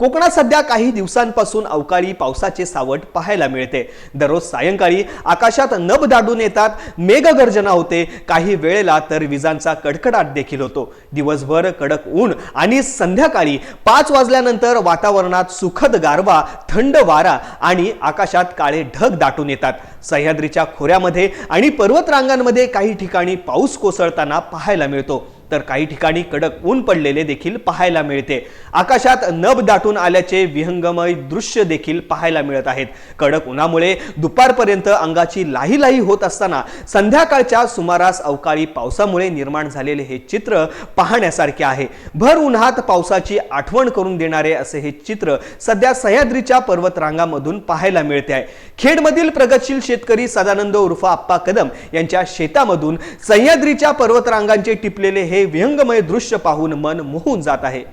कोकणात सध्या काही दिवसांपासून अवकाळी पावसाचे सावट पाहायला मिळते. दररोज सायंकाळी आकाशात नभ दाटून येतात मेघगर्जना होते. काही वेळेला तर विजांचा कडकडाट देखील होतो. दिवसभर कडक ऊन आणि संध्याकाळी पाच वाजल्यानंतर वातावरणात सुखद गारवा थंड वारा आणि आकाशात काळे ढग दाटून येतात. सह्याद्रीच्या खोऱ्यामध्ये आणि पर्वतरांगांमध्ये काही ठिकाणी पाऊस कोसळताना पाहायला मिळतो. तर काही ठिकाणी कडक ऊन पडलेले देखील पाहायला मिळते. आकाशात नभ दाटून आल्याचे विहंगमय दृश्य देखील पाहायला मिळत आहेत. कडक उन्हामुळे दुपारपर्यंत अंगाची लाही लाही होत असताना संध्याकाळच्या सुमारास अवकाळी पावसामुळे निर्माण झालेले हे चित्र पाहण्यासारखे आहे. भर उन्हात पावसाची आठवण करून देणारे असे हे चित्र सध्या सह्याद्रीच्या पर्वतरांगामधून पाहायला मिळते आहे. खेडमधील प्रगतशील शेतकरी सदानंद उर्फ आप्पा कदम यांच्या शेतामधून सह्याद्रीच्या पर्वतरांगांचे टिपलेले हे व्यंगमय दृश्य पाहून मन मोहून जात आहे.